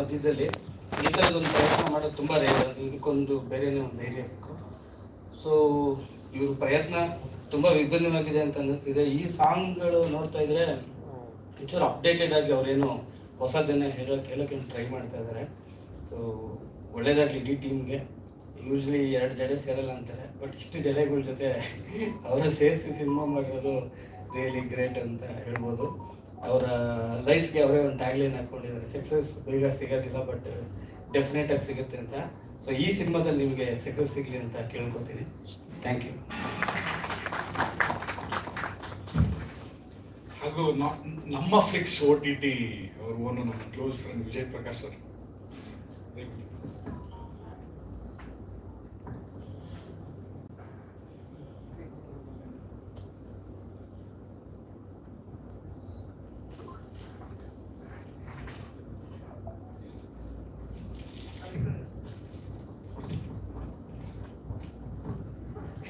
ಮಧ್ಯದಲ್ಲಿ ಈ ಥರದೊಂದು ಪ್ರಯತ್ನ ಮಾಡೋದು ತುಂಬ ಇದಕ್ಕೊಂದು ಬೇರೆನೇ ಒಂದು ಧೈರ್ಯ ಬೇಕು. ಸೊ ಇವ್ರ ಪ್ರಯತ್ನ ತುಂಬ ವಿಭಿನ್ನವಾಗಿದೆ ಅಂತ ಅನ್ನಿಸ್ತಿದೆ. ಈ ಸಾಂಗ್ಗಳು ನೋಡ್ತಾ ಇದ್ರೆ ಒಂಚೂರು ಅಪ್ಡೇಟೆಡ್ ಆಗಿ ಅವರೇನು ಹೊಸದನ್ನೇ ಹೇಳೋಕೆ ಹೇಳೋಕೆ ಟ್ರೈ ಮಾಡ್ತಾ ಇದ್ದಾರೆ ಸೊ ಒಳ್ಳೇದಾಗಲಿ ಇಡೀ ಟೀಮ್ಗೆ ಯೂಶ್ವಲಿ ಎರಡು ಜಡೆ ಸೇರಲ್ಲ ಅಂತಾರೆ. ಬಟ್ ಇಷ್ಟು ಜಡೆಗಳ ಜೊತೆ ಅವರು ಸೇರಿಸಿ ಸಿನಿಮಾ ಮಾಡಿರೋದು ರಿಯಲಿ ಗ್ರೇಟ್ ಅಂತ ಹೇಳ್ಬೋದು. ಅವರ ಲೈಫ್ಗೆ ಅವರೇ ಒಂದು ಟ್ಯಾಗ್ಲೈನ್ ಹಾಕೊಂಡಿದ್ದಾರೆ. ಸಕ್ಸಸ್ ಬೇಗ ಸಿಗೋದಿಲ್ಲ ಬಟ್ ಡೆಫಿನೆಟ್ ಆಗಿ ಸಿಗುತ್ತೆ ಅಂತ. ಸೊ ಈ ಸಿನಿಮಾದಲ್ಲಿ ನಿಮಗೆ ಸಕ್ಸಸ್ ಸಿಗಲಿ ಅಂತ ಕೇಳ್ಕೊತೀನಿ. ಥ್ಯಾಂಕ್ ಯು ಹಾಗೂ ನಮ್ಮ ಫ್ಲಿಕ್ಸ್ ಓ ಟಿ ಟಿ ಅವರು ಓನು ನಮ್ಮ close friend Vijay Prakash sir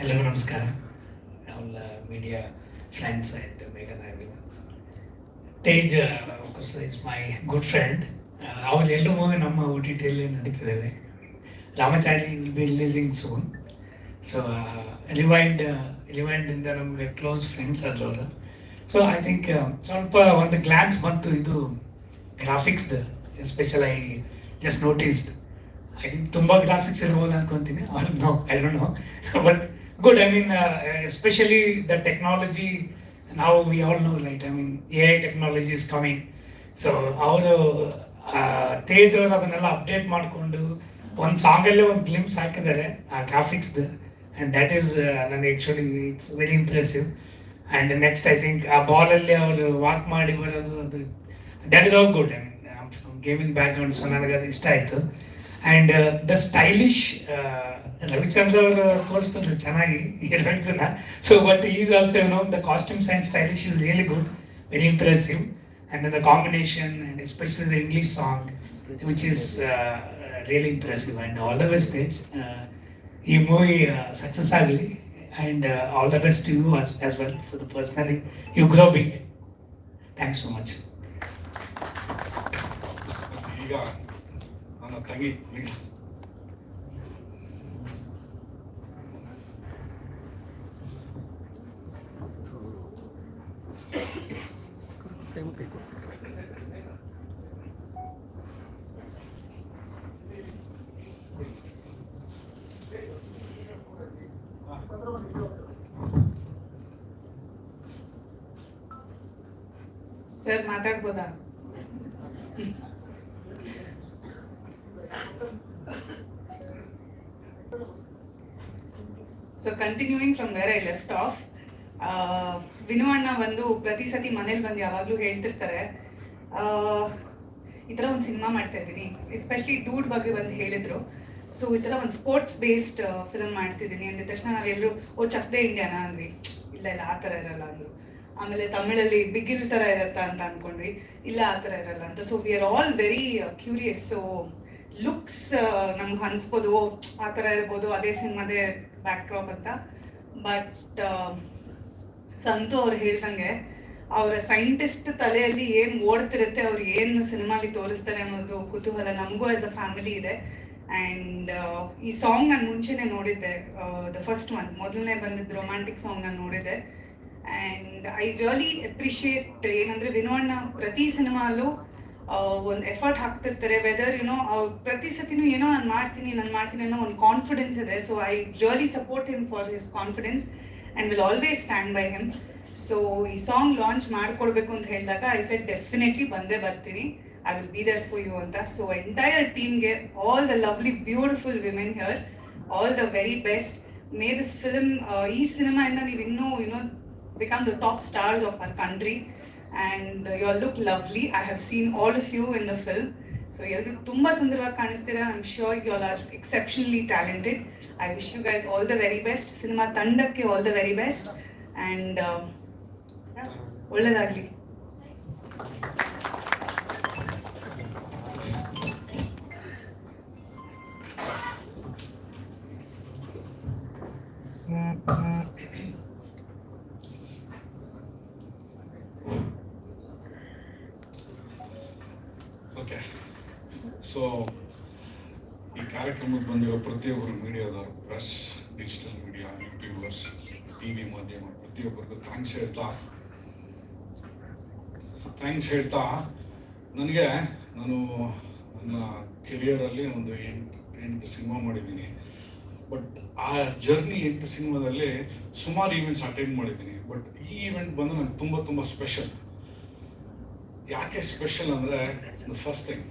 ಎಲ್ಲರಿಗೂ ನಮಸ್ಕಾರ. all media friends and and ಆಗಿಲ್ಲ. Tej of course is my good friend ಅವ್ರು ಮೂವಿ ನಮ್ಮ ಓ ಟಿ ಟಿಯಲ್ಲಿ ನಡೀತಿದ್ದೇವೆ Ramachari will be releasing soon so rewind ರಿವೈಂಡಿಂದ ನಮಗೆ ಕ್ಲೋಸ್ ಫ್ರೆಂಡ್ಸ್ ಆದ್ರು ಅವರು. ಸೊ ಐ ಥಿಂಕ್ ಸ್ವಲ್ಪ ಒಂದು ಗ್ಲಾನ್ಸ್ ಬಂತು ಇದು ಗ್ರಾಫಿಕ್ಸ್ದು special I just noticed I think ತುಂಬ ಗ್ರಾಫಿಕ್ಸ್ ಇರ್ಬೋದು ಅನ್ಕೊಂತೀನಿ. ಅವ್ರು no I don't know but good I mean especially the technology ನಾವು we all know light I mean A I technology is coming so ಅವರು ತೇಜ್ ಅವರು ಅದನ್ನೆಲ್ಲ ಅಪ್ಡೇಟ್ ಮಾಡಿಕೊಂಡು ಒಂದು ಸಾಂಗಲ್ಲೇ ಒಂದು ಗ್ಲಿಮ್ಸ್ ಹಾಕಿದ್ದಾರೆ, ಆ ಗ್ರಾಫಿಕ್ಸ್ದು ಆ್ಯಂಡ್ ದ್ಯಾಟ್ ಈಸ್ ನನಗೆ actually it's very impressive and next I think ಆ ಬಾಲಲ್ಲಿ ಅವರು ವಾಕ್ ಮಾಡಿ ಬರೋದು ಅದು that is all good I mean gaming background so ನನಗೆ ಅದು ಇಷ್ಟ ಆಯಿತು. ಆ್ಯಂಡ್ ದ ಸ್ಟೈಲಿಶ್ ರವಿಚಂದ್ರ ಅವರು ತೋರಿಸ್ತಾರೆ ಚೆನ್ನಾಗಿ ಹೀರೋಯಿನ್ಸನ್ನ so but is also you know the costumes and stylish is really good very impressive and the combination and especially the English song which is really impressive and all the best stage ಈ movie success ಆಗಲಿ. And all the best you as well for the personally you grow big thanks so much ಈಗ ನನ್ನ ತಂಗಿ pico. ಪ್ರತಿ ಸತಿ ಮನೇಲಿ ಬಂದು ಯಾವಾಗಲೂ ಹೇಳ್ತಿರ್ತಾರೆ ಈ ಥರ ಒಂದು ಸಿನಿಮಾ ಮಾಡ್ತಾ ಇದ್ದೀನಿ. ಎಸ್ಪೆಷಲಿ ಡೂಡ್ ಬಗ್ಗೆ ಬಂದು ಹೇಳಿದ್ರು. ಸೊ ಈ ಥರ ಒಂದು ಸ್ಪೋರ್ಟ್ಸ್ ಬೇಸ್ಡ್ ಫಿಲಮ್ ಮಾಡ್ತಿದ್ದೀನಿ. ಅಂದ ತಕ್ಷಣ ನಾವೆಲ್ಲರೂ ಓ, ಚಕ್ದೆ ಇಂಡಿಯಾನ ಅಂದ್ವಿ. ಇಲ್ಲ ಇಲ್ಲ, ಆ ಥರ ಇರಲ್ಲ, ಅಂದರು. ಆಮೇಲೆ ತಮಿಳಲ್ಲಿ ಬಿಗಿಲ್ ಥರ ಇರತ್ತಾ ಅಂತ ಅಂದ್ಕೊಂಡ್ವಿ ಇಲ್ಲ, ಆ ಥರ ಇರಲ್ಲ, ಅಂತ. So we are all very curious so looks ನಮ್ಗೆ ಅನ್ಸ್ಬೋದು. ಆ ಥರ ಇರ್ಬೋದು, ಅದೇ ಸಿನಿಮಾದೇ ಬ್ಯಾಕ್ ಡ್ರಾಪ್ ಅಂತ ಬಟ್ ಸಂತು ಅವ್ರು ಹೇಳ್ದಂಗೆ ಅವರ ಸೈಂಟಿಸ್ಟ್ ತಲೆಯಲ್ಲಿ ಏನು ಓಡ್ತಿರುತ್ತೆ, ಅವ್ರು ಏನು ಸಿನಿಮಾಲಿ ತೋರಿಸ್ತಾರೆ ಅನ್ನೋದು ಕುತೂಹಲ ನಮಗೂ ಆಸ್ ಅ ಫ್ಯಾಮಿಲಿ ಇದೆ. ಅಂಡ್ ಈ ಸಾಂಗ್ ನಾನು ಮುಂಚೆನೆ ನೋಡಿದ್ದೆ ದ ಫಸ್ಟ್ ಒನ್ ಮೊದಲನೇ ಬಂದಿದ್ದ ರೊಮ್ಯಾಂಟಿಕ್ ಸಾಂಗ್ ನಾನು ನೋಡಿದ್ದೆ. ಅಂಡ್ ಐ ರಿಯಲಿ ಅಪ್ರಿಷಿಯೇಟ್ ಏನಂದ್ರೆ ವಿನೋಣ್ಣ ಪ್ರತಿ ಸಿನಿಮಾಲೂ ಒಂದು ಎಫರ್ಟ್ ಹಾಕ್ತಿರ್ತಾರೆ. ವೆದರ್ ಯುನೋ ಪ್ರತಿ ಸತಿನೂ ಏನೋ ನಾನು ಮಾಡ್ತೀನಿ ನಾನು ಮಾಡ್ತೀನಿ ಅನ್ನೋ ಒಂದು ಕಾನ್ಫಿಡೆನ್ಸ್ ಇದೆ. So I really support him for his confidence and will always stand by him so ಈ ಸಾಂಗ್ ಲಾಂಚ್ ಮಾಡ್ಕೊಡ್ಬೇಕು ಅಂತ ಹೇಳಿದಾಗ ಐ ಸೆಟ್ ಡೆಫಿನೆಟ್ಲಿ ಬಂದೇ ಬರ್ತೀನಿ. I will be there for you ಅಂತ. ಸೊ ಎಂಟೈರ್ ಟೀಮ್ಗೆ all the lovely beautiful women here all the very best may this film ಈ cinema ಇಂದ ನೀವು ಇನ್ನೂ you know become the top stars of our country. And you you all look lovely. I have seen all of you in film so ಎಲ್ಲರೂ ತುಂಬ ಸುಂದರವಾಗಿ ಕಾಣಿಸ್ತೀರಾ? I am sure you all are exceptionally talented I wish you guys all the very best cinema ತಂಡಕ್ಕೆ all the very best and ಒಳ್ಳೆಯದಾಗಲಿ okay so ಈ ಕಾರ್ಯಕ್ರಮಕ್ಕೆ ಬಂದಿರೋ ಪ್ರತಿಯೊಬ್ಬರು ಮೀಡಿಯಾದವರು press digital media YouTubers T V ಮಾಧ್ಯಮ, ಪ್ರತಿಯೊಬ್ಬರಿಗೂ ಥ್ಯಾಂಕ್ಸ್ ಹೇಳ್ತಾ thanks ಹೇಳ್ತಾ, ನನಗೆ ನಾನು ನನ್ನ ಕೆರಿಯರಲ್ಲಿ ಒಂದು ಎಂಟು ಎಂಟು ಸಿನಿಮಾ ಮಾಡಿದ್ದೀನಿ. ಬಟ್ ಆ ಜರ್ನಿ ಎಂಟು ಸಿನಿಮಾದಲ್ಲಿ ಸುಮಾರು ಈವೆಂಟ್ಸ್ ಅಟೆಂಡ್ ಮಾಡಿದ್ದೀನಿ. ಬಟ್ ಈ ಈವೆಂಟ್ ಬಂದು ನನಗೆ ತುಂಬ ತುಂಬ ಸ್ಪೆಷಲ್ ಯಾಕೆ ಸ್ಪೆಷಲ್ ಅಂದರೆ ದ ಫಸ್ಟ್ ಥಿಂಗ್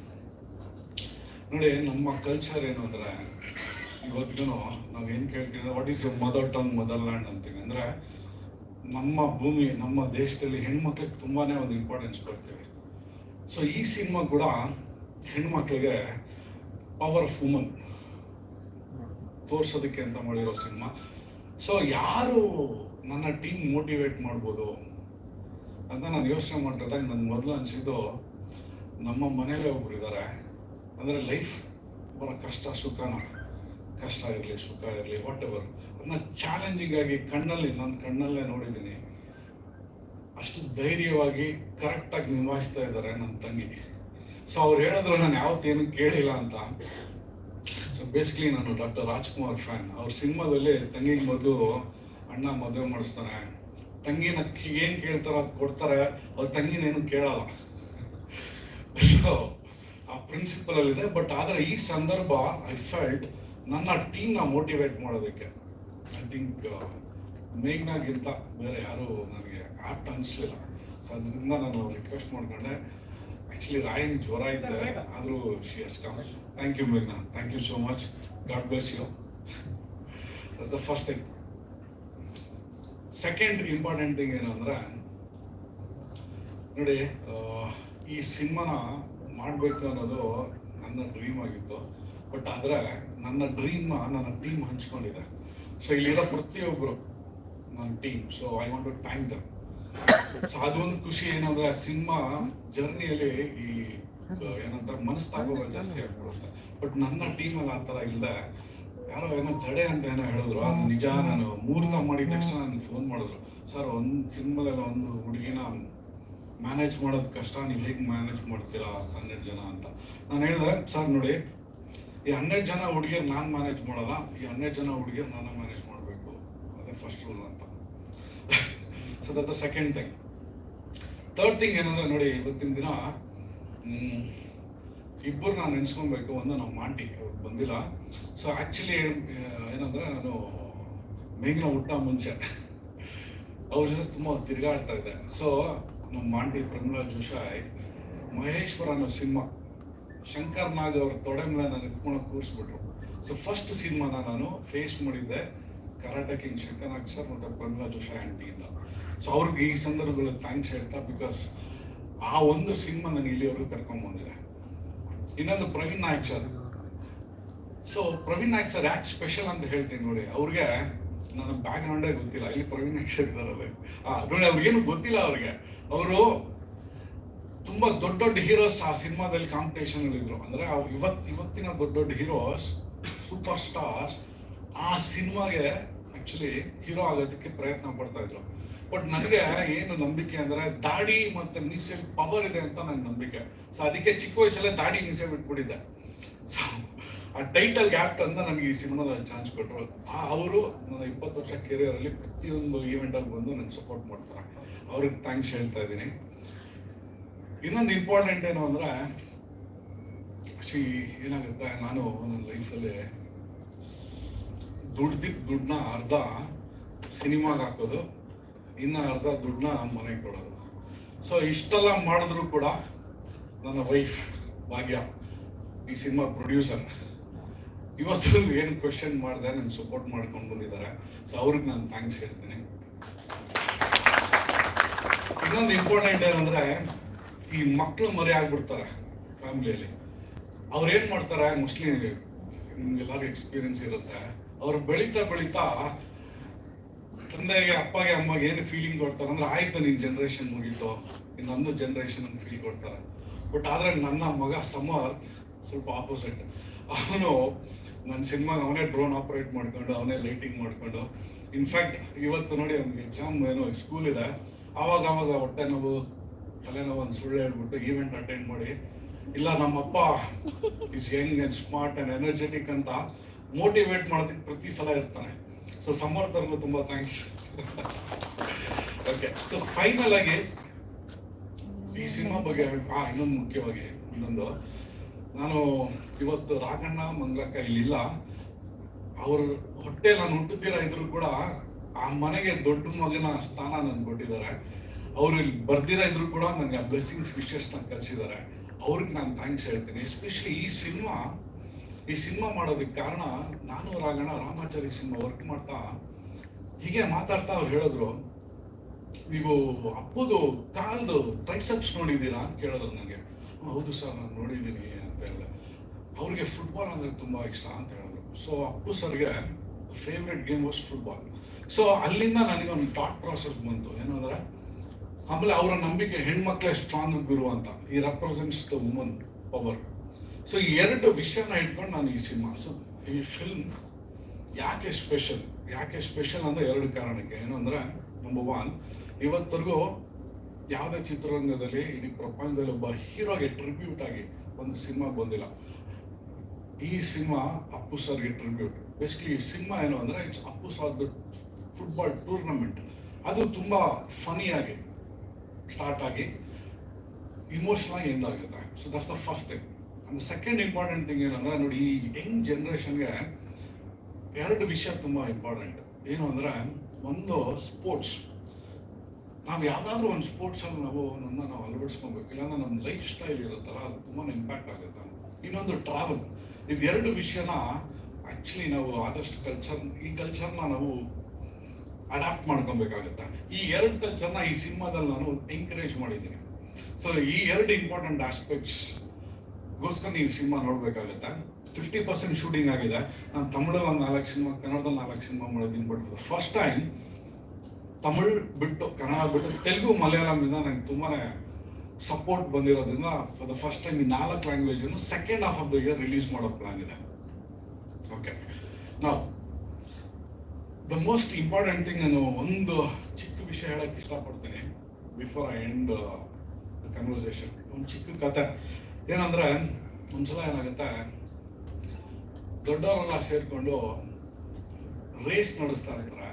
ನೋಡಿ, ನಮ್ಮ ಕಲ್ಚರ್ ಏನು ಅಂದರೆ ಇವತ್ತಿಗೂ ನಾವು ಏನು ಕೇಳ್ತೀವಿ what is your mother tongue motherland ಅಂತೀವಿ. ಅಂದರೆ ನಮ್ಮ ಭೂಮಿ, ನಮ್ಮ ದೇಶದಲ್ಲಿ ಹೆಣ್ಮಕ್ಳಿಗೆ ತುಂಬಾ ಒಂದು ಇಂಪಾರ್ಟೆನ್ಸ್ ಕೊಡ್ತೀವಿ. ಸೊ ಈ ಸಿನಿಮಾ ಕೂಡ ಹೆಣ್ಮಕ್ಳಿಗೆ ಪವರ್ ಆಫ್ ವುಮನ್ ತೋರ್ಸೋದಕ್ಕೆ ಅಂತ ಮಾಡಿರೋ ಸಿನಿಮಾ ಸೊ ಯಾರು ನನ್ನ ಟೀಮ್ ಮೋಟಿವೇಟ್ ಮಾಡ್ಬೋದು ಅಂತ ನಾನು ಯೋಚನೆ ಮಾಡ್ತಾ ಇದ್ದಾಗ ನನ್ನ ಮೊದಲು ಅನಿಸಿದ್ದು ನಮ್ಮ ಮನೇಲೇ ಒಬ್ರು ಇದ್ದಾರೆ ಅಂದರೆ ಲೈಫ್ ಬರೋ ಕಷ್ಟ, ಸುಖನ? ಕಷ್ಟ ಇರಲಿ, ಸುಖ ಇರಲಿ ವಾಟ್ ಎವರ್ ಚಾಲೆಂಜಿಂಗ್ ಆಗಿ ಕಣ್ಣಲ್ಲಿ, ನನ್ನ ಕಣ್ಣಲ್ಲೇ ನೋಡಿದ್ದೀನಿ. ಅಷ್ಟು ಧೈರ್ಯವಾಗಿ ಕರೆಕ್ಟಾಗಿ ನಿಭಾಯಿಸ್ತಾ ಇದ್ದಾರೆ ನನ್ನ ತಂಗಿ. ಸೊ ಅವ್ರು ಹೇಳಿದ್ರು, ನಾನು ಯಾವತ್ತೇನು ಕೇಳಿಲ್ಲ ಅಂತ. ಸೊ ಬೇಸಿಕಲಿ ನಾನು ಡಾಕ್ಟರ್ ರಾಜ್ಕುಮಾರ್ ಫ್ಯಾನ್ ಅವ್ರ ಸಿನಿಮಾದಲ್ಲಿ ತಂಗಿಗೆ ಮೊದಲು ಅಣ್ಣ ಮದುವೆ ಮಾಡಿಸ್ತಾನೆ ತಂಗಿನ ಏನು ಕೇಳ್ತಾರೋ ಅದು ಕೊಡ್ತಾರೆ. ಅವ್ರ ತಂಗಿನೇನು ಕೇಳಲ್ಲ. ಸೊ ಆ ಪ್ರಿನ್ಸಿಪಲ್ ಅಲ್ಲಿದೆ. ಬಟ್ ಆದರೆ ಈ ಸಂದರ್ಭ ಐ ಫೆಲ್ಟ್ ನನ್ನ ಟೀಮ್ನ ಮೋಟಿವೇಟ್ ಮಾಡೋದಕ್ಕೆ. ಐ ಥಿಂಕ್ ಮೇಘ್ನಾಗಿಂತ ಬೇರೆ ಯಾರು ನನಗೆ ಆಪ್ಟ್ ಅನಿಸ್ಲಿಲ್ಲ. ಸೊ ಅದರಿಂದ ನಾನು ರಿಕ್ವೆಸ್ಟ್ ಮಾಡ್ಕೊಂಡೆ. ಆ್ಯಕ್ಚುಲಿ ರಾಯನ್ ಜ್ವರ ಇದ್ದೆ ಆದರೂ she has come thank you ಮೇಘ್ನಾ. Thank you so much God bless you that's the first thing second important thing ಏನು ಅಂದರೆ ನೋಡಿ ಈ ಸಿನಿಮಾನ ಮಾಡಬೇಕು ಅನ್ನೋದು ನನ್ನ ಡ್ರೀಮ್ ಆಗಿತ್ತು. ಬಟ್ ಆದರೆ, ನನ್ನ ಡ್ರೀಮ್ನ ನನ್ನ ಟೀಮ್ ಹಂಚ್ಕೊಂಡಿದೆ. ಸೊ ಇಲ್ಲಿರೋ ಪ್ರತಿಯೊಬ್ಬರು ನನ್ನ team so I want to thank them so ಅದೊಂದು ಖುಷಿ ಏನಂದ್ರೆ ಆ ಸಿನಿಮಾ ಜರ್ನಿಯಲ್ಲಿ ಈ ಏನಂತ ಏನಂತಾರೆ ಮನಸ್ತಾಪಗಳು ಜಾಸ್ತಿ ಆಗ್ಬಿಡುತ್ತೆ ಬಟ್ ನನ್ನ ಟೀಮಲ್ಲಿ ಆ ಥರ ಇಲ್ಲ ಯಾರೋ ಏನೋ ಜಡೆ ಅಂತ ಏನೋ ಹೇಳಿದ್ರು ಅದು ನಿಜ ನಾನು ಮುಹೂರ್ತ ಮಾಡಿದ ತಕ್ಷಣ ನನಗೆ ಫೋನ್ ಮಾಡಿದ್ರು ಸರ್ ಒಂದು ಸಿನಿಮಾದಲ್ಲಿ ಒಂದು ಹುಡುಗಿನ ಮ್ಯಾನೇಜ್ ಮಾಡೋದು ಕಷ್ಟ ನೀವು ಹೇಗೆ ಮ್ಯಾನೇಜ್ ಮಾಡ್ತೀರಾ ಹನ್ನೆರಡು ಜನ ಅಂತ ನಾನು ಹೇಳಿದೆ ಸರ್ ನೋಡಿ ಈ ಹನ್ನೆರಡು ಜನ ಹುಡುಗಿಯರು ನಾನು ಮ್ಯಾನೇಜ್ ಮಾಡಲ್ಲ, ಈ ಹನ್ನೆರಡು ಜನ ಹುಡುಗಿಯರು ನಾನು ಮ್ಯಾನೇಜ್ ಮಾಡಬೇಕು. ಅದೇ ಫಸ್ಟ್ ರೂಲ್ ಅಂತ. So that the second thing third thing ಏನಂದ್ರೆ ನೋಡಿ, ಇವತ್ತಿನ ದಿನ ಇಬ್ಬರು ನಾನು ನೆನೆಸ್ಕೊಬೇಕು ಒಂದು ನಮ್ಮ ಮಾಂಟಿ ಅವ್ರು ಬಂದಿಲ್ಲ. ಸೊ ಆ್ಯಕ್ಚುಲಿ ಏನಂದ್ರೆ ನಾನು ಮೇಘನ ಹುಟ್ಟ ಮುಂಚೆ ಅವ್ರ ಜೊತೆ ತುಂಬ ತಿರುಗಾಡ್ತಾ ಇದ್ದೆ. ಸೊ ನಮ್ಮ ಮಾಂಟಿ ಪ್ರಮಿಳಾ ಜೋಶಾಯ್ ಮಹೇಶ್ವರ ಅನ್ನೋ ಸಿನಿಮಾ. ಶಂಕರ್ ನಾಗ್ ಅವ್ರ ತೊಡೆ ಮೇಲೆ ನಾನು ಎತ್ಕೊಂಡು ಕೂರಿಸ್ಬಿಟ್ರು. ಸೊ ಫಸ್ಟ್ ಸಿನಿಮಾನ ನಾನು ಫೇಸ್ ಮಾಡಿದ್ದೆ karate king Shankar Nag sir ಮತ್ತು ಪ್ರಮಿಳಾ ಆಂಟಿ ಆಂಟಿಯಿಂದ ಸೊ ಅವ್ರಿಗೆ ಈ ಸಂದರ್ಭದಲ್ಲಿ ಥ್ಯಾಂಕ್ಸ್ ಹೇಳ್ತಾ ಬಿಕಾಸ್ ಆ ಒಂದು ಸಿನಿಮಾ ನಾನು ಇಲ್ಲಿವರೆಗೂ ಕರ್ಕೊಂಡ್ ಬಂದಿದೆ ಇನ್ನೊಂದು Praveen Nayak sir so Praveen Nayak sir ಯಾಕೆ ಸ್ಪೆಷಲ್ ಅಂತ ಹೇಳ್ತೀನಿ ನೋಡಿ. ಅವ್ರಿಗೆ ನನ್ನ ಬ್ಯಾಕ್ ಗ್ರೌಂಡೇ ಗೊತ್ತಿಲ್ಲ. ಇಲ್ಲಿ ಪ್ರವೀಣ್ ನಾಯಕ್ ಸರ್ ಇದ್ದಾರಲ್ಲ ನೋಡಿ, ಅವ್ರಿಗೇನು ಗೊತ್ತಿಲ್ಲ ಅವ್ರಿಗೆ. ಅವರು ತುಂಬಾ ದೊಡ್ಡ ದೊಡ್ಡ ಹೀರೋಸ್ ಆ ಸಿನಿಮಾದಲ್ಲಿ ಕಾಂಪಿಟೇಷನ್ ಇದ್ರು ಅಂದ್ರೆ ಇವತ್ತು ಇವತ್ ಇವತ್ತಿನ ದೊಡ್ಡ ದೊಡ್ಡ ಹೀರೋಸ್ ಸೂಪರ್ ಸ್ಟಾರ್ಸ್ ಆ ಸಿನಿಮಾಗೆ ಆಕ್ಚುಲಿ ಹೀರೋ ಆಗೋದಕ್ಕೆ ಪ್ರಯತ್ನ ಪಡ್ತಾ ಇದ್ರು. ಬಟ್ ನನಗೆ ಏನು ನಂಬಿಕೆ ಅಂದ್ರೆ ದಾಡಿ ಮತ್ತೆ ಮೀಸೆಲ್ ಪವರ್ ಇದೆ ಅಂತ ನನ್ನ ನಂಬಿಕೆ. ಸೊ ಅದಕ್ಕೆ ಚಿಕ್ಕ ವಯಸ್ಸಲ್ಲೇ ದಾಡಿ ಮೀಸೆ ಬಿಟ್ಬಿಟ್ಟಿದ್ದೆ. ಸೊ ಆ ಟೈಟಲ್ ಗ್ಯಾಪ್ ಅಂತ ನನಗೆ ಈ ಸಿನಿಮಾದಲ್ಲಿ ಚಾನ್ಸ್ ಕೊಟ್ಟರು ಆ ಅವರು ನನ್ನ ಇಪ್ಪತ್ತು ವರ್ಷ ಕೆರಿಯರ್ ಅಲ್ಲಿ ಪ್ರತಿಯೊಂದು ಈವೆಂಟ್ ಅಲ್ಲಿ ಬಂದು ನನಗೆ ಸಪೋರ್ಟ್ ಮಾಡ್ತಾರೆ. ಅವ್ರಿಗೆ ಥ್ಯಾಂಕ್ಸ್ ಹೇಳ್ತಾ ಇದ್ದೀನಿ. ಇನ್ನೊಂದು ಇಂಪಾರ್ಟೆಂಟ್ ಏನು ಅಂದ್ರೆ ಸಿ ಏನಾಗುತ್ತೆ, ನಾನು ನನ್ನ ಲೈಫಲ್ಲಿ ದುಡ್ದಿದ್ದ ದುಡ್ಡನ್ನ ಅರ್ಧ ಸಿನಿಮಾಗೆ ಹಾಕೋದು, ಇನ್ನು ಅರ್ಧ ದುಡ್ಡನ್ನ ಮನೆಗೆ ಕೊಡೋದು. ಸೊ ಇಷ್ಟೆಲ್ಲ ಮಾಡಿದ್ರು ಕೂಡ ನನ್ನ ವೈಫ್ ಭಾಗ್ಯ, ಈ ಸಿನಿಮಾ ಪ್ರೊಡ್ಯೂಸರ್ ಇವತ್ತು ಏನು ಕ್ವೆಶನ್ ಮಾಡಿದೆ ನನ್ನ ಸಪೋರ್ಟ್ ಮಾಡ್ಕೊಂಡು ಬಂದಿದ್ದಾರೆ. ಸೊ ಅವ್ರಿಗೆ ನಾನು ಥ್ಯಾಂಕ್ಸ್ ಹೇಳ್ತೀನಿ. ಇನ್ನೊಂದು ಇಂಪಾರ್ಟೆಂಟ್ ಏನಂದ್ರೆ ಈ ಮಕ್ಕಳು ಮರಿ ಆಗ್ಬಿಡ್ತಾರೆ ಫ್ಯಾಮಿಲಿಯಲ್ಲಿ. ಅವ್ರು ಏನು ಮಾಡ್ತಾರೆ ಮೋಸ್ಟ್ಲಿ ನಿಮ್ಗೆಲ್ಲರಿಗೂ ಎಕ್ಸ್ಪೀರಿಯನ್ಸ್ ಇರುತ್ತೆ. ಅವ್ರು ಬೆಳೀತಾ ಬೆಳೀತಾ ತಂದೆಗೆ, ಅಪ್ಪಗೆ, ಅಮ್ಮಗೆ ಏನು ಫೀಲಿಂಗ್ ಕೊಡ್ತಾರೆ ಅಂದ್ರೆ, ಆಯ್ತು ನಿನ್ನ ಜನ್ರೇಷನ್ ಮುಗೀತು. ಇನ್ನೊಂದು ಜನ್ರೇಷನ್ ಫೀಲ್ ಕೊಡ್ತಾರೆ. ಬಟ್ ಆದ್ರೆ ನನ್ನ ಮಗ ಸಮರ್ ಸ್ವಲ್ಪ ಆಪೋಸಿಟ್ ಅವನು ನನ್ನ ಸಿನಿಮಾಗೆ ಅವನೇ ಡ್ರೋನ್ ಆಪರೇಟ್ ಮಾಡ್ಕೊಂಡು, ಅವನೇ ಲೈಟಿಂಗ್ ಮಾಡ್ಕೊಂಡು. ಇನ್ಫ್ಯಾಕ್ಟ್ ಇವತ್ತು ನೋಡಿ ಅವ್ನಿಗೆ ಎಕ್ಸಾಮ್ ಏನೋ ಸ್ಕೂಲ್ ಇದೆ. ಆವಾಗ ಆವಾಗ ಹೊಟ್ಟೆ ನೋವು ತಲೆನೋವು ಒಂದು ಸುಳ್ಳು ಹೇಳ್ಬಿಟ್ಟು ಈವೆಂಟ್ ಅಟೆಂಡ್ ಮಾಡಿ. ಇಲ್ಲ, ನಮ್ಮಪ್ಪ is young and smart and energetic ಅಂತ ಮೋಟಿವೇಟ್ ಮಾಡೋದಕ್ಕೆ ಪ್ರತಿ ಸಲ ಇರ್ತಾನೆ. ಸೊ ಸಮರ್ಥರ್ಗೂ ತುಂಬಾ ಥ್ಯಾಂಕ್ಸ್ ಓಕೆ ಸೊ ಫೈನಲ್ ಆಗಿ ಈ ಸಿನಿಮಾ ಬಗ್ಗೆ ಹಾ ಇನ್ನೊಂದು ಮುಖ್ಯವಾಗಿ ಇನ್ನೊಂದು. ನಾನು ಇವತ್ತು ರಾಘಣ್ಣ ಮಂಗ್ಲಕ್ಕ ಇಲ್ಲಿಲ್ಲ. ಅವ್ರ ಹೊಟ್ಟೆ ನಾನು ಹುಟ್ಟುತ್ತೀರ ಇದ್ರು ಕೂಡ ಆ ಮನೆಗೆ ದೊಡ್ಡ ಮಗನ ಸ್ಥಾನ ನನ್ಗೆ ಕೊಟ್ಟಿದ್ದಾರೆ. ಅವ್ರು ಇಲ್ಲಿ ಬರ್ದಿರ ಇದ್ರು ಕೂಡ ನನಗೆ ಆ ಬ್ಲೆಸ್ಸಿಂಗ್ಸ್ನ ಕಲಿಸಿದ್ದಾರೆ ಅವ್ರಿಗೆ ನಾನು ಥ್ಯಾಂಕ್ಸ್ ಹೇಳ್ತೀನಿ. ಎಸ್ಪೆಷಲಿ ಈ ಸಿನಿಮಾ ಈ ಸಿನಿಮಾ ಮಾಡೋದಕ್ಕೆ ಕಾರಣ ನಾನು ರಾಗಣ ರಾಮಾಚಾರಿ ಸಿನಿಮಾ ವರ್ಕ್ ಮಾಡ್ತಾ ಹೀಗೆ ಮಾತಾಡ್ತಾ ಅವ್ರು ಹೇಳಿದ್ರು. ನೀವು ಅಪ್ಪುದು, ಕಾಲ್ದು ಟ್ರೈಸಪ್ಸ್ ನೋಡಿದ್ದೀರಾ ಅಂತ ಕೇಳಿದ್ರು ನನಗೆ. ಹೌದು ಸರ್, ನಾನು ನೋಡಿದ್ದೀನಿ ಅಂತ ಹೇಳಿದೆ. ಅವ್ರಿಗೆ ಫುಟ್ಬಾಲ್ ಅಂದರೆ ತುಂಬ ಇಷ್ಟ ಅಂತ ಹೇಳಿದ್ರು. ಸೊ ಅಪ್ಪು ಸರ್ಗೆ favourite game was football so ಅಲ್ಲಿಂದ ನನಗೆ ಒಂದು ಟಾಟ್ ಪ್ರಾಸೆಸ್ ಬಂತು. ಏನಂದ್ರೆ ಆಮೇಲೆ ಅವರ ನಂಬಿಕೆ ಹೆಣ್ಮಕ್ಳೇ ಸ್ಟ್ರಾಂಗ್ ಗುರು ಅಂತ. ಈ represents the woman power so ಈ ಎರಡು ವಿಷಯನ ಇಟ್ಕೊಂಡು ನಾನು ಈ ಸಿನಿಮಾ ಸೊ ಈ ಫಿಲ್ಮ್ ಯಾಕೆ ಸ್ಪೆಷಲ್ ಯಾಕೆ ಸ್ಪೆಷಲ್ ಅಂದ್ರೆ ಎರಡು ಕಾರಣಕ್ಕೆ. ಏನು ಅಂದ್ರೆ ನಂಬರ್ ಒನ್ ಇವತ್ತರೆಗೂ ಯಾವುದೇ ಚಿತ್ರರಂಗದಲ್ಲಿ, ಇಡೀ ಪ್ರಪಂಚದಲ್ಲಿ ಒಬ್ಬ ಹೀರೋಗೆ ಟ್ರಿಬ್ಯೂಟ್ ಆಗಿ ಒಂದು ಸಿನಿಮಾ ಬಂದಿಲ್ಲ. ಈ ಸಿನಿಮಾ ಅಪ್ಪು ಸರ್ಗೆ ಟ್ರಿಬ್ಯೂಟ್ ಬೇಸಿಕಲಿ ಈ ಸಿನಿಮಾ ಏನು ಅಂದ್ರೆ ಇಟ್ಸ್ ಅಪ್ಪು ಸರ್ದು ಫುಟ್ಬಾಲ್ ಟೂರ್ನಮೆಂಟ್ ಅದು ತುಂಬಾ ಫನಿಯಾಗಿ ಸ್ಟಾರ್ಟ್ ಆಗಿ ಇಮೋಷನಲ್ ಎಂಡ್ ಆಗುತ್ತೆ. So that's the first thing and second important thing ಏನಂದ್ರೆ, ನೋಡಿ, ಈ ಯಂಗ್ ಜನ್ರೇಷನ್ಗೆ ಎರಡು ವಿಷಯ ತುಂಬ ಇಂಪಾರ್ಟೆಂಟ್ ಏನು ಅಂದರೆ, ಒಂದು ಸ್ಪೋರ್ಟ್ಸ್ ನಾವು ಯಾವುದಾದ್ರೂ ಒಂದು ಸ್ಪೋರ್ಟ್ಸಲ್ಲಿ ನಾವು ನಮ್ಮ ನಾವು ಅಳವಡಿಸ್ಕೊಬೇಕು. ಇಲ್ಲಾಂದ್ರೆ ನಮ್ಮ ಲೈಫ್ ಸ್ಟೈಲ್ ಇರುತ್ತಲ್ಲ, ಅದು ತುಂಬಾ ಇಂಪ್ಯಾಕ್ಟ್ ಆಗುತ್ತೆ. ಇನ್ನೊಂದು ಟ್ರಾವೆಲ್ ಇದು ಎರಡು ವಿಷಯನ ಆ್ಯಕ್ಚುಲಿ ನಾವು ಆದಷ್ಟು ಕಲ್ಚರ್ ಈ ಕಲ್ಚರ್ನ ನಾವು ಅಡಾಪ್ಟ್ ಮಾಡ್ಕೊಬೇಕಾಗುತ್ತೆ? ಈ ಎರಡು ಕಲ್ಚರ್ನ ಈ ಸಿನಿಮಾದಲ್ಲಿ ನಾನು ಎಂಕರೇಜ್ ಮಾಡಿದ್ದೀನಿ. ಸೊ ಈ ಎರಡು ಇಂಪಾರ್ಟೆಂಟ್ ಆಸ್ಪೆಕ್ಟ್ಸ್ ಗೋಸ್ಕರ ನೀವು ಸಿನಿಮಾ ನೋಡ್ಬೇಕಾಗುತ್ತೆ? ಫಿಫ್ಟಿ ಪರ್ಸೆಂಟ್ ಶೂಟಿಂಗ್ ಆಗಿದೆ. ನಾನು ತಮಿಳಲ್ಲಿ ಒಂದು ನಾಲ್ಕು ಸಿನಿಮಾ, ಕನ್ನಡದಲ್ಲಿ ನಾಲ್ಕು ಸಿನಿಮಾ ಮಾಡಿದ್ದೀನಿ ಬಟ್ ಫಸ್ಟ್ ಟೈಮ್ ತಮಿಳ್ ಬಿಟ್ಟು, ಕನ್ನಡ ಬಿಟ್ಟು, ತೆಲುಗು ಮಲಯಾಳಂನಿಂದ ನಂಗೆ ತುಂಬಾ ಸಪೋರ್ಟ್ ಬಂದಿರೋದ್ರಿಂದ ಫಾರ್ ದ ಫಸ್ಟ್ ಟೈಮ್ ಈ ನಾಲ್ಕು language second half of the year release ಮಾಡೋ ಪ್ಲಾನ್ ಇದೆ. ಓಕೆ ನಾವು ದ ಮೋಸ್ಟ್ ಇಂಪಾರ್ಟೆಂಟ್ ಥಿಂಗ್ ನಾನು ಒಂದು ಚಿಕ್ಕ ವಿಷಯ ಹೇಳಕ್ಕೆ ಇಷ್ಟಪಡ್ತೀನಿ ಬಿಫೋರ್ ಐ ಎಂಡ್ ಕನ್ವರ್ಸೇಷನ್ ಒಂದು ಚಿಕ್ಕ ಕತೆ. ಏನಂದ್ರೆ, ಒಂದ್ಸಲ ಏನಾಗುತ್ತೆ? ದೊಡ್ಡವರೆಲ್ಲ ಸೇರಿಕೊಂಡು ರೇಸ್ ನಡೆಸ್ತಾ ಇರ್ತಾರೆ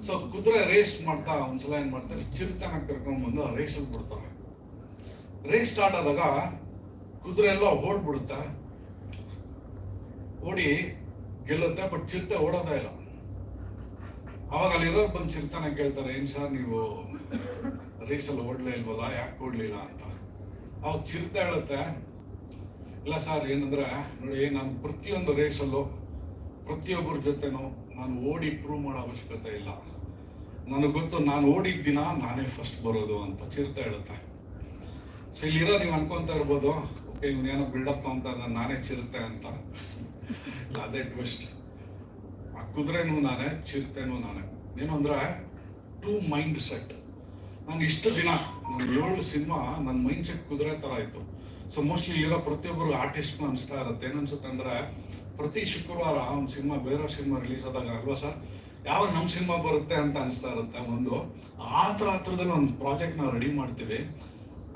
ಸೊ ಕುದುರೆ ರೇಸ್ ಮಾಡ್ತಾ ಒಂದ್ಸಲ ಏನು ಮಾಡ್ತಾರೆ? ಚಿರತನ ಕರ್ಕೊಂಡ್ ಬಂದು ರೇಸಲ್ಲಿ ಬಿಡ್ತಾರೆ. ರೇಸ್ ಸ್ಟಾರ್ಟ್ ಆದಾಗ ಕುದುರೆ ಎಲ್ಲ ಓಡ್ಬಿಡುತ್ತೆ. ಓಡಿ ಗೆಲ್ಲುತ್ತೆ ಬಟ್ ಚಿರತೆ ಓಡೋದೇ ಇಲ್ಲ. ಅವಾಗ ಅಲ್ಲಿರೋರು ಬಂದು ಚಿರ್ತನ ಕೇಳ್ತಾರೆ, ಏನ್ ಸರ್ ನೀವು ರೇಸಲ್ಲಿ ಓಡಲೇ ಇಲ್ವಲ್ಲ, ಯಾಕೆ ಓಡ್ಲಿಲ್ಲ ಅಂತ? ಅವಾಗ ಚಿರತೆ ಹೇಳುತ್ತೆ, ಇಲ್ಲ ಸರ್, ಏನಂದ್ರೆ ನೋಡಿ, ನಾನು ಪ್ರತಿಯೊಂದು ರೇಸಲ್ಲೂ ಪ್ರತಿಯೊಬ್ಬರ ಜೊತೆನೂ ನಾನು ಓಡಿ ಪ್ರೂವ್ ಮಾಡೋ ಅವಶ್ಯಕತೆ ಇಲ್ಲ. ನನಗೆ ಗೊತ್ತು, ನಾನು ಓಡಿದ ದಿನ ನಾನೇ ಫಸ್ಟ್ ಬರೋದು ಅಂತ ಚಿರತೆ ಹೇಳುತ್ತೆ. ಸೊ ಇಲ್ಲಿರೋ ನೀವು ಅನ್ಕೊಂತ ಇರ್ಬೋದು ಓಕೆ ಇವನೇನೋ ಬಿಲ್ಡಪ್ ತಗೊಂತ ನಾನೇ ಚಿರುತ್ತೆ ಅಂತ. ಇಲ್ಲ, ಅದೇ ಟ್ವಿಸ್ಟ್ ಆ ಕುದುರೆನೂ ನಾನೇ, ಚಿರತೆನೂ ನಾನೇ. ಏನು ಅಂದ್ರೆ ಟೂ ಮೈಂಡ್ ಸೆಟ್ ನಾನು ಇಷ್ಟು ದಿನ ನನ್ನ ಏಳು ಸಿನಿಮಾ ನನ್ನ ಮೈಂಡ್ ಸೆಟ್ ಕುದುರೆ ತರ ಇತ್ತು. ಸೊ ಮೋಸ್ಟ್ಲಿ ಇಲ್ಲಿರೋ ಪ್ರತಿಯೊಬ್ಬರು ಆರ್ಟಿಸ್ಟ್ ಅನಿಸ್ತಾ ಇರುತ್ತೆ. ಏನನ್ಸುತ್ತೆ ಅಂದ್ರೆ ಪ್ರತಿ ಶುಕ್ರವಾರ ಒಂದು ಸಿನಿಮಾ, ಬೇರೆ ಸಿನಿಮಾ ರಿಲೀಸ್ ಆದಾಗ ಅಲ್ವಾ ಸರ್ ಯಾವಾಗ ನಮ್ಮ ಸಿನಿಮಾ ಬರುತ್ತೆ ಅಂತ ಅನಿಸ್ತಾ ಇರುತ್ತೆ ಒಂದು. ಆ ಥರ ಹತ್ರದಲ್ಲಿ ಒಂದು ಪ್ರಾಜೆಕ್ಟ್ ನಾವು ರೆಡಿ ಮಾಡ್ತೀವಿ.